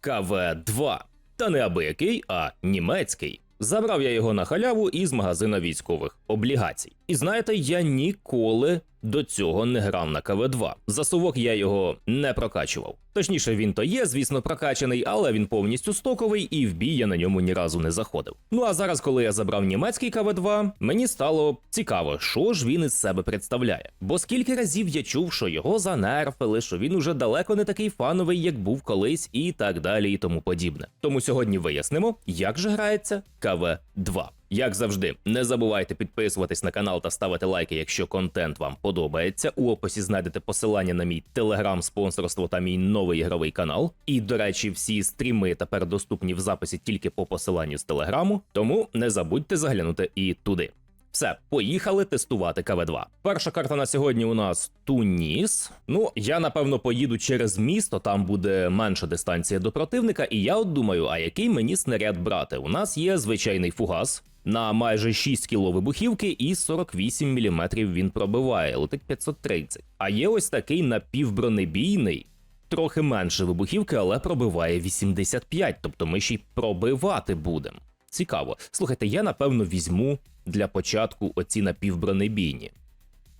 КВ-2. Та не абиякий, а німецький. Забрав я його на халяву із магазина військових облігацій. І знаєте, я ніколи до цього не грав на КВ-2. За совок я його не прокачував. Точніше, він то є, звісно, прокачаний, але він повністю стоковий і в бій я на ньому ні разу не заходив. Ну а зараз, коли я забрав німецький КВ-2, мені стало цікаво, що ж він із себе представляє. Бо скільки разів я чув, що його занерфили, що він уже далеко не такий фановий, як був колись, і так далі, і тому подібне. Тому сьогодні вияснимо, як же грається КВ-2. Як завжди, не забувайте підписуватись на канал та ставити лайки, якщо контент вам подобається. У описі знайдете посилання на мій телеграм, спонсорство та мій новий ігровий канал. І, до речі, всі стріми тепер доступні в записі тільки по посиланню з телеграму, тому не забудьте заглянути і туди. Все, поїхали тестувати КВ-2. Перша карта на сьогодні у нас Туніс. Ну, я напевно поїду через місто, там буде менша дистанція до противника, і я от думаю, а який мені снаряд брати? У нас є звичайний фугас. На майже 6 кіло вибухівки і 48 мм він пробиває, летить 530. А є ось такий напівбронебійний, трохи менше вибухівки, але пробиває 85, тобто ми ще й пробивати будемо. Цікаво. Слухайте, я напевно візьму для початку оці напівбронебійні.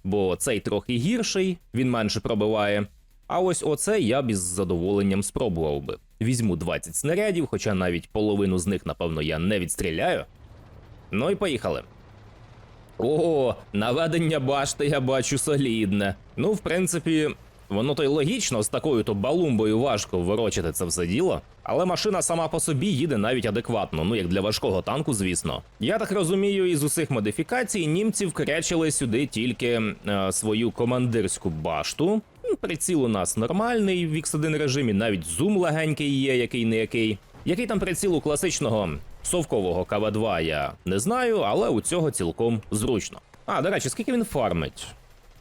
Бо цей трохи гірший, він менше пробиває. А ось оце я б із задоволенням спробував би. Візьму 20 снарядів, хоча навіть половину з них, напевно, я не відстріляю. Ну і поїхали. О, наведення башти я бачу солідне. Ну, в принципі, воно то й логічно, з такою то балумбою важко ворочати це все діло. Але машина сама по собі їде навіть адекватно, ну як для важкого танку, звісно. Я так розумію, із усіх модифікацій німці вкречили сюди тільки е, свою командирську башту. М, Приціл у нас нормальний в X1 режимі, навіть зум легенький є, який не який. Який там приціл у класичного совкового КВ-2 я не знаю, але у цього цілком зручно. А, до речі, скільки він фармить?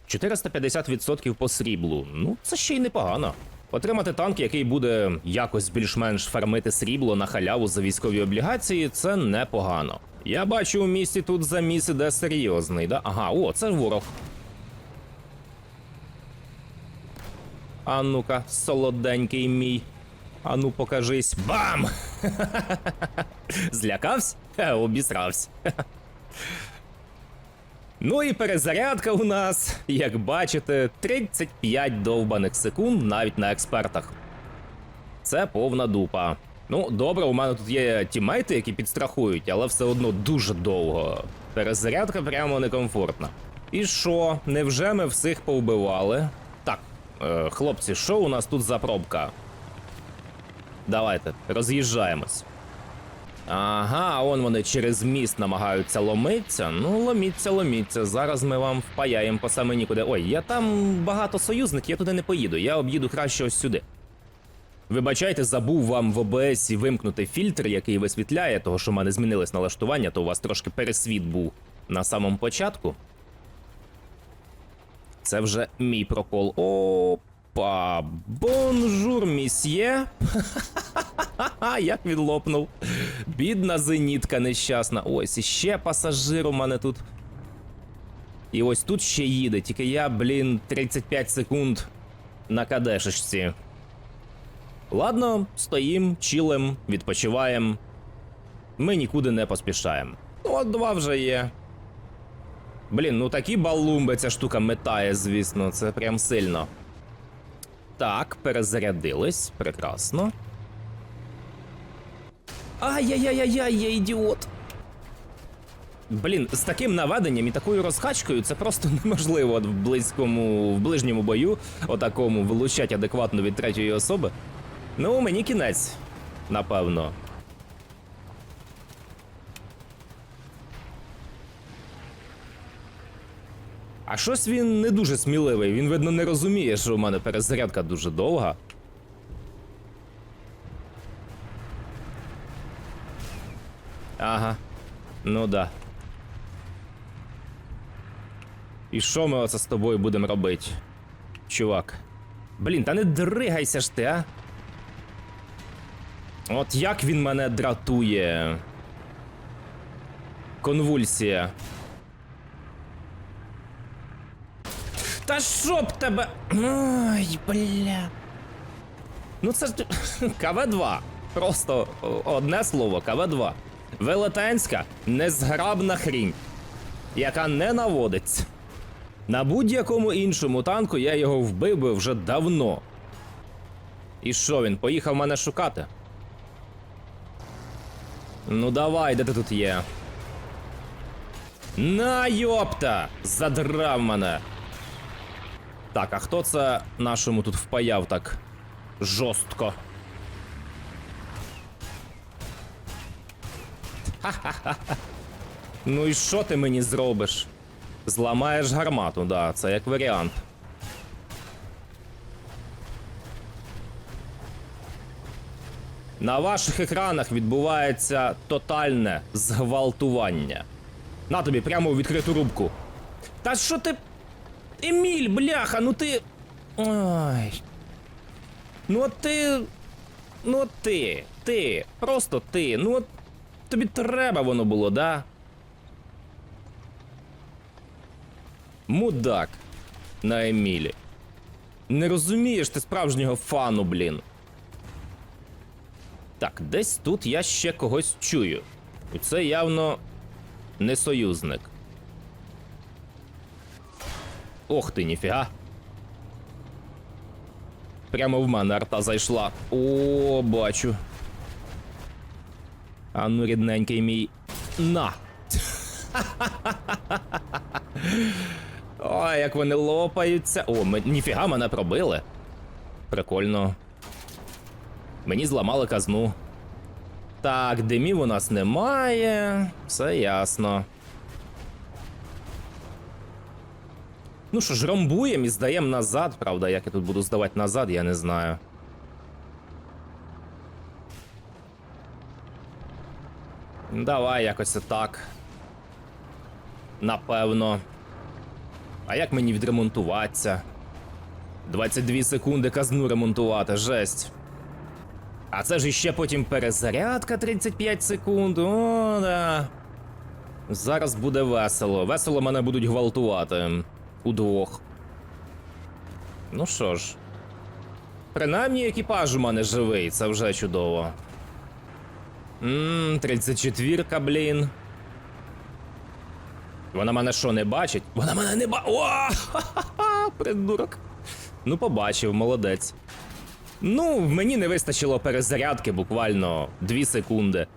450% по сріблу. Ну, це ще й непогано. Отримати танк, який буде якось більш-менш фармити срібло на халяву за військові облігації, це непогано. Я бачу у місті тут заміс іде серйозний, да? Ага, о, це ворог. А ну-ка, солоденький мій. А ну покажись. Бам! Злякався? Хе, обісрався. Ну і перезарядка у нас, як бачите, 35 довбаних секунд навіть на експертах. Це повна дупа. Ну, добре, у мене тут є тімейти, які підстрахують, але все одно дуже довго. Перезарядка прямо некомфортна. І що, невже ми всіх повбивали? Так, е, хлопці, що у нас тут за пробка? Давайте, роз'їжджаємось. Ага, он вони через міст намагаються ломитися. Ну, ломіться, ломіться. Зараз ми вам впаяємо по саме нікуди. Ой, я там багато союзників, я туди не поїду. Я об'їду краще ось сюди. Вибачайте, забув вам в ОБС вимкнути фільтр, який висвітляє, того що в мене змінилось налаштування, то у вас трошки пересвіт був на самому початку. Це вже мій прокол. Опа! Бонжур, місьє! Як він лопнув. Бідна зенітка нещасна. Ось іще пасажир у мене тут. І ось тут ще їде, тільки я, блін, 35 секунд на кадешечці. Ладно, стоїм, чилим, відпочиваємо. Ми нікуди не поспішаємо. Ну, от два вже є. Блін, ну такі балумби ця штука метає, звісно, це прям сильно. Так, перезарядились, прекрасно. Ай-яй-яй-яй, я ідіот. Блін, з таким наведенням і такою розкачкою це просто неможливо в близькому, в ближньому бою, отакому вилучать адекватно від третьої особи. Ну, мені кінець, напевно. А щось він не дуже сміливий. Він, видно, не розуміє, що у мене перезарядка дуже довга. Ага. Ну да. І що ми оце з тобою будемо робити? Чувак. Блін, та не дригайся ж ти, а. От як він мене дратує. Конвульсія. Та щоб тебе. Ой, бля. Ну це ж. КВ-2. Просто одне слово КВ-2. Велетенська незграбна хрінь, яка не наводиться. На будь-якому іншому танку я його вбив би вже давно. І що він поїхав мене шукати? Ну давай, де ти тут є? На йопта! Задрав мене. Так, а хто це нашому тут впаяв так жорстко? Ха-ха-ха. Ну і що ти мені зробиш? Зламаєш гармату, да, це як варіант. На ваших екранах відбувається тотальне зґвалтування. На тобі прямо у відкриту рубку. Та що ти. Еміль, бляха, ну ти. Ой. Ну от ти. Ну ти. Ти. Просто ти. Ну от тобі треба воно було, да? Мудак на Емілі. Не розумієш ти справжнього фану, блін. Так, десь тут я ще когось чую. І це явно не союзник. Ох ти, ніфіга. Прямо в мене арта зайшла. О, бачу. А ну, рідненький мій. На! Ой, як вони лопаються. О, ми... ніфіга мене пробили. Прикольно. Мені зламали казну. Так, димів у нас немає. Все ясно. Ну що ж, ромбуємо і здаємо назад, правда, як я тут буду здавати назад, я не знаю. Давай якось так. Напевно. А як мені відремонтуватися? 22 секунди казну ремонтувати, жесть. А це ж іще потім перезарядка 35 секунд. О, да. Зараз буде весело. Весело мене будуть гвалтувати. Удвох. Ну що ж. Принаймні екіпаж у мене живий, це вже чудово. Ммм, 34-ка, блін. Вона мене що, не бачить? Вона мене не бачить. О! Ха-ха-ха, придурок. Ну, побачив, молодець. Ну, мені не вистачило перезарядки буквально 2 секунди.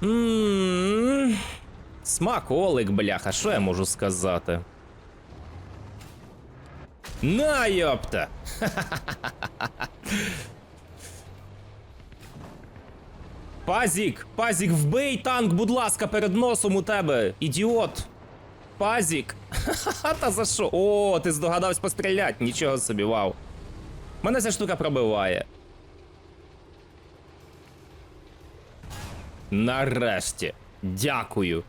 Ммм. Смаколик, бляха, що я можу сказати? На, йопта! Пазік! Пазік, вбий танк, будь ласка, перед носом у тебе, ідіот! Пазік! Та за що? О, ти здогадався постріляти, нічого собі, вау. Мене ця штука пробиває. Нарешті. Дякую.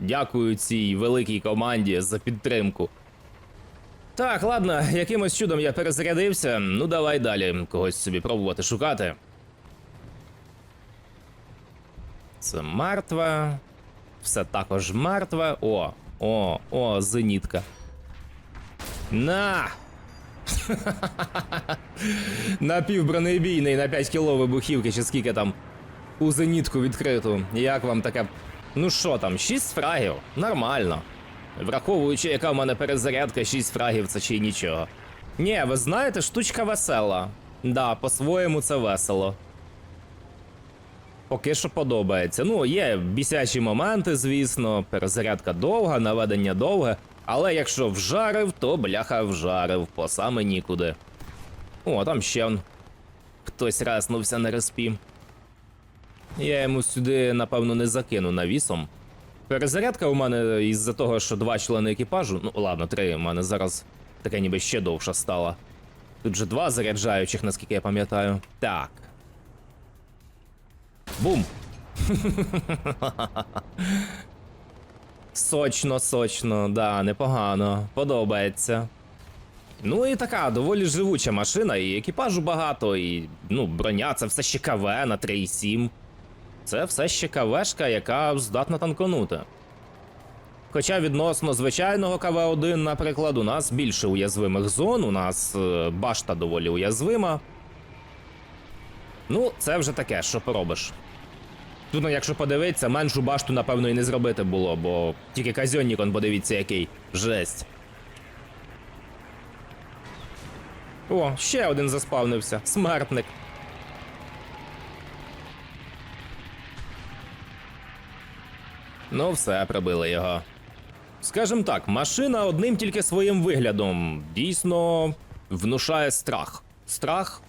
Дякую цій великій команді за підтримку. Так, ладно, якимось чудом я перезарядився. Ну давай далі когось собі пробувати шукати. Це мертва. Все також мертве. О, о, о, зенітка. На! Напівбронебійний на 5 кіло вибухівки, чи скільки там у зенітку відкриту. Як вам таке? Ну що там, 6 фрагів? Нормально. Враховуючи, яка в мене перезарядка, 6 фрагів це чи нічого. Ні, ви знаєте, штучка весела. Да, по-своєму це весело. Поки що подобається. Ну, є бісячі моменти, звісно, перезарядка довга, наведення довге. Але якщо вжарив, то бляха вжарив, по саме нікуди. О, там ще он. Хтось резнувся на респі. Я йому сюди, напевно, не закину навісом. Перезарядка у мене із-за того, що два члени екіпажу. Ну, ладно, три. У мене зараз таке ніби ще довша стала. Тут же два заряджаючих, наскільки я пам'ятаю. Так. Бум! Сочно, сочно, да, непогано. Подобається. Ну і така доволі живуча машина, і екіпажу багато, і ну, броня це все ще КВ на 3,7. Це все ще КВшка, яка здатна танконути. Хоча відносно звичайного КВ-1, наприклад, у нас більше уязвимих зон, у нас е, башта доволі уязвима. Ну, це вже таке, що поробиш. Тут, ну, якщо подивитися, меншу башту, напевно, і не зробити було, бо тільки казьонник, он подивіться, який. Жесть. О, ще один заспавнився. Смертник. Ну, все, прибили його. Скажем так, машина одним тільки своїм виглядом дійсно внушає страх. Страх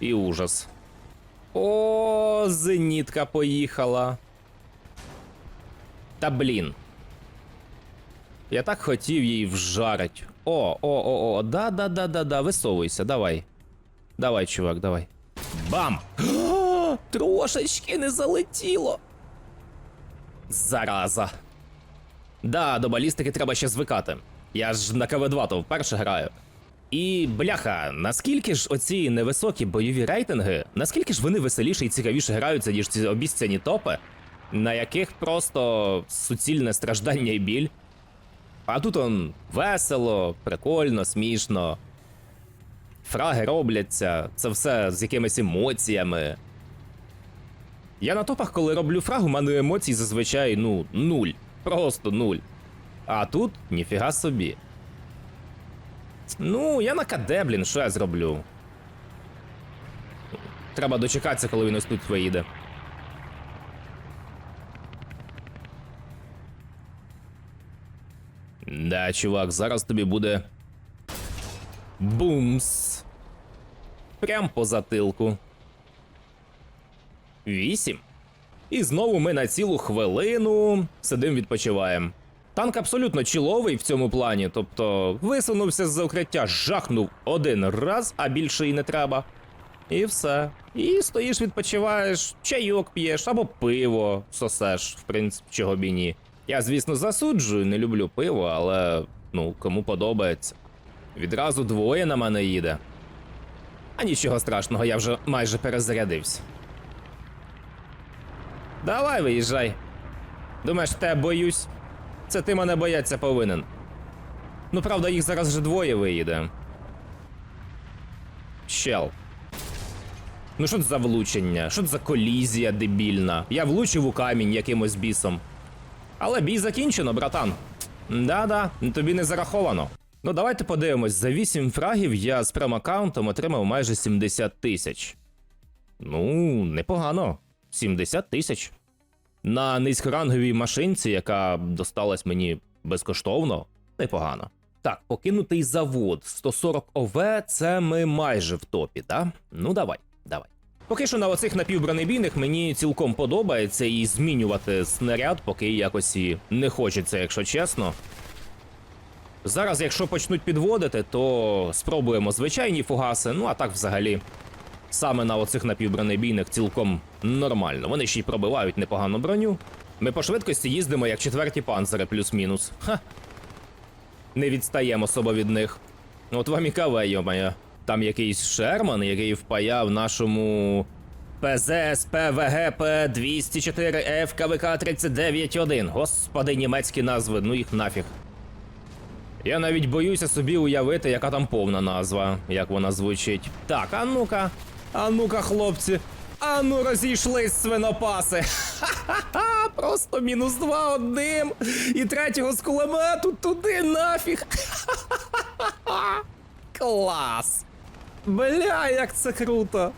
і ужас. О, зенітка поїхала. Та блін. Я так хотів її вжарить. О, о, о, о, да, да, да, да, да, висовуйся, давай. Давай, чувак, давай. Бам! Трошечки не залетіло. Зараза. Да, до балістики треба ще звикати. Я ж на КВ2 то вперше граю. І бляха, наскільки ж оці невисокі бойові рейтинги, наскільки ж вони веселіше і цікавіше граються, ніж ці обіцяні топи, на яких просто суцільне страждання і біль. А тут он весело, прикольно, смішно. Фраги робляться, це все з якимись емоціями. Я на топах, коли роблю фраг, у мене емоцій зазвичай, ну, нуль. Просто нуль. А тут ніфіга собі. Ну, я на КД, блін, що я зроблю? Треба дочекатися, коли він ось тут виїде. Да, чувак, зараз тобі буде. Бумс. Прям по затилку. Вісім. І знову ми на цілу хвилину сидим відпочиваємо. Танк абсолютно чіловий в цьому плані, тобто висунувся з-за укриття, жахнув один раз, а більше і не треба. І все. І стоїш, відпочиваєш, чайок п'єш або пиво сосеш, в принципі, чого б і ні. Я, звісно, засуджую, не люблю пиво, але ну, кому подобається. Відразу двоє на мене їде. А нічого страшного, я вже майже перезарядився. Давай виїжджай. Думаєш, те боюсь? Це ти мене бояться повинен. Ну, правда, їх зараз вже двоє виїде. Щел. Ну що це за влучення? Що це за колізія дебільна? Я влучив у камінь якимось бісом. Але бій закінчено, братан. Да-да, тобі не зараховано. Ну давайте подивимось, за 8 фрагів я з прем-аккаунтом отримав майже 70 тисяч. Ну, непогано. 70 тисяч. На низькоранговій машинці, яка досталась мені безкоштовно, непогано. Так, покинутий завод 140 ОВ, це ми майже в топі, да? Ну давай, давай. Поки що на оцих напівбронебійних мені цілком подобається і змінювати снаряд, поки якось і не хочеться, якщо чесно. Зараз, якщо почнуть підводити, то спробуємо звичайні фугаси, ну а так взагалі. Саме на оцих напівбронебійних цілком нормально. Вони ще й пробивають непогану броню. Ми по швидкості їздимо як четверті панцири, плюс-мінус. Ха. Не відстаємо особо від них. От вам і каве, йомає. Там якийсь Шерман, який впаяв нашому ПЗС ПВГП 204 Ф КВК 391. Господи, німецькі назви, ну їх нафіг. Я навіть боюся собі уявити, яка там повна назва, як вона звучить. Так, а ну-ка, а ну-ка, хлопці. А ну розійшлись свинопаси. Ха-ха-ха, просто мінус два одним. І третього з кулемету туди нафіг. Ха-ха-ха. Клас. Бля, як це круто.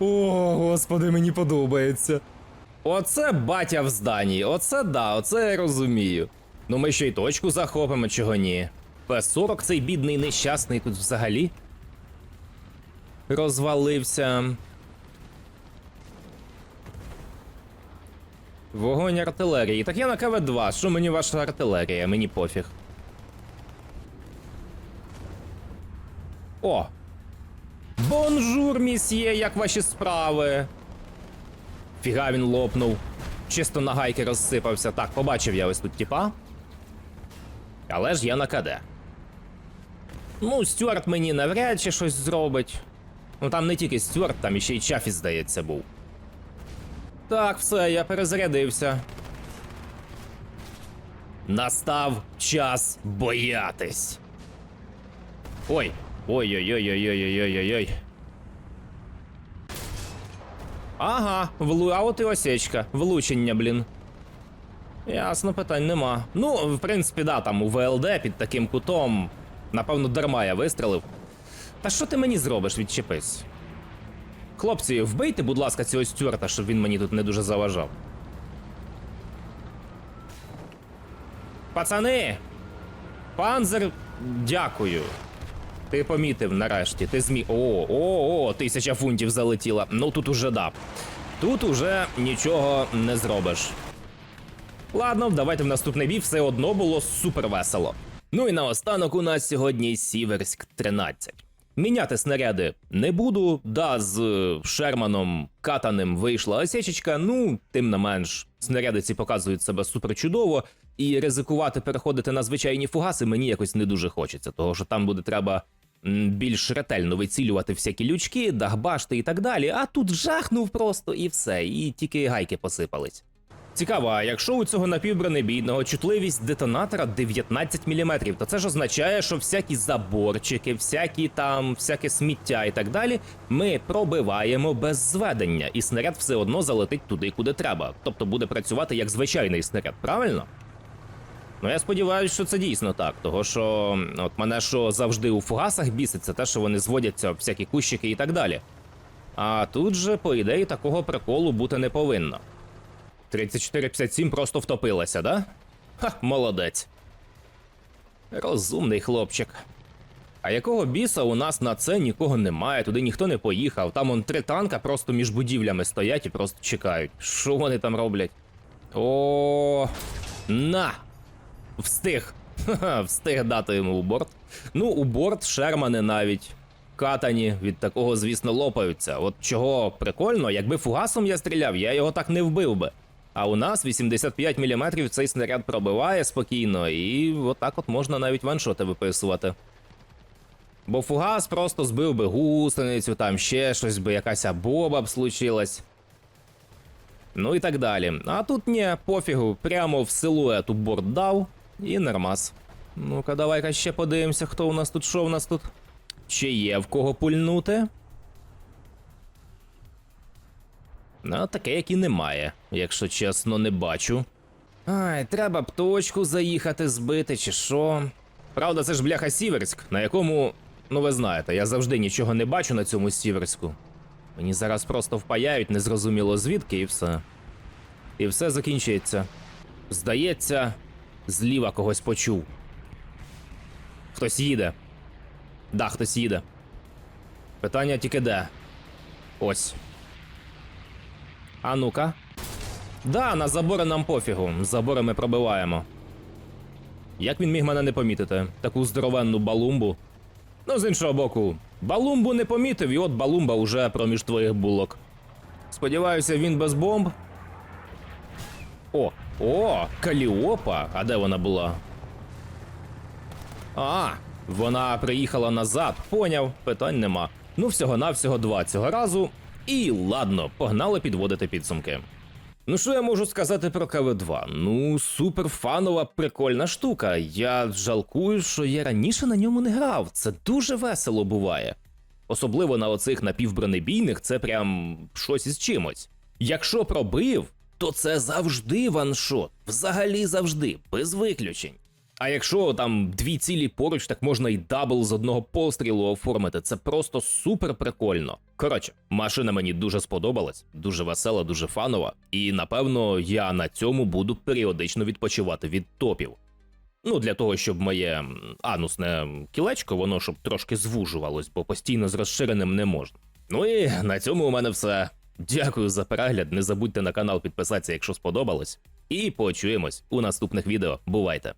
О, господи, мені подобається. Оце батя в зданні, оце да, оце я розумію. Ну ми ще й точку захопимо, чого ні. П-40 цей бідний нещасний тут взагалі. Розвалився. Вогонь артилерії. Так я на КВ-2. Що мені ваша артилерія? Мені пофіг. О! Бонжур, місьє, як ваші справи? Фіга він лопнув. Чисто на гайки розсипався. Так, побачив я ось тут тіпа. Але ж я на КД. Ну, Стюарт мені навряд чи щось зробить. Ну там не тільки Стюарт, там іще й Чафі, здається, був. Так, все, я перезарядився. Настав час боятись. Ой, Ой-ой-ой-ой-ой-ой-ой-ой. Ага, влу... а от і осечка. Влучення, блін. Ясно, питань нема. Ну, в принципі, да, там у ВЛД під таким кутом. Напевно, дарма я вистрелив. Та що ти мені зробиш, відчепись? Хлопці, вбийте, будь ласка, цього стюарта, щоб він мені тут не дуже заважав. Пацани! Панзер, дякую. Ти помітив нарешті. Ти змі. О, о, о, тисяча фунтів залетіла. Ну тут уже да. Тут уже нічого не зробиш. Ладно, давайте в наступний бій все одно було супер весело. Ну і наостанок у нас сьогодні Сіверськ 13. Міняти снаряди не буду. Да, з е, Шерманом катаним вийшла осечечка. Ну, тим не менш, снаряди ці показують себе супер чудово, і ризикувати переходити на звичайні фугаси мені якось не дуже хочеться, того що там буде треба більш ретельно вицілювати всякі лючки, дахбашти і так далі. А тут жахнув просто і все, і тільки гайки посипались. Цікаво, а якщо у цього напівбронебійного чутливість детонатора 19 мм, то це ж означає, що всякі заборчики, всякі там, всяке сміття і так далі, ми пробиваємо без зведення, і снаряд все одно залетить туди, куди треба. Тобто буде працювати як звичайний снаряд, правильно? Ну я сподіваюся, що це дійсно так, того що от мене що завжди у фугасах бісить, це те, що вони зводяться всякі кущики і так далі. А тут же, по ідеї, такого приколу бути не повинно. 3457 просто втопилася, да? Ха, молодець. Розумний хлопчик. А якого біса у нас на це нікого немає, туди ніхто не поїхав. Там он три танка просто між будівлями стоять і просто чекають. Що вони там роблять? О, на! Встиг. Ха-ха, встиг дати йому у борт. Ну, у борт Шермани навіть. Катані від такого, звісно, лопаються. От чого прикольно, якби фугасом я стріляв, я його так не вбив би. А у нас 85 мм цей снаряд пробиває спокійно, і отак от можна навіть ваншоти виписувати. Бо фугас просто збив би гусеницю, там ще щось би, якась боба б случилась. Ну і так далі. А тут ні, пофігу, прямо в силует у борт дав і нормас. Ну-ка, давай-ка ще подивимося, хто у нас тут, що у нас тут. Чи є в кого пульнути? Ну, таке, як і немає, якщо чесно, не бачу. Ай, треба б точку заїхати збити, чи що. Правда, це ж бляха Сіверськ, на якому, ну ви знаєте, я завжди нічого не бачу на цьому Сіверську. Мені зараз просто впаяють, незрозуміло звідки, і все. І все закінчується. Здається, зліва когось почув. Хтось їде. Да, хтось їде. Питання тільки де. Ось. А ну-ка. Да, на забори нам пофігу. Забори ми пробиваємо. Як він міг мене не помітити? Таку здоровенну балумбу. Ну, з іншого боку, балумбу не помітив, і от балумба уже проміж твоїх булок. Сподіваюся, він без бомб. О, о, Каліопа. А де вона була? А, вона приїхала назад. Поняв, питань нема. Ну, всього-навсього два цього разу. І ладно, погнали підводити підсумки. Ну, що я можу сказати про КВ2? Ну, супер фанова, прикольна штука. Я жалкую, що я раніше на ньому не грав. Це дуже весело буває. Особливо на оцих напівбронебійних, це прям щось із чимось. Якщо пробив, то це завжди ваншот. Взагалі завжди, без виключень. А якщо там дві цілі поруч, так можна і дабл з одного пострілу оформити. Це просто супер прикольно. Коротше, машина мені дуже сподобалась, дуже весела, дуже фанова, і напевно я на цьому буду періодично відпочивати від топів. Ну, для того, щоб моє анусне кілечко, воно щоб трошки звужувалось, бо постійно з розширеним не можна. Ну і на цьому у мене все. Дякую за перегляд. Не забудьте на канал підписатися, якщо сподобалось. І почуємось у наступних відео. Бувайте!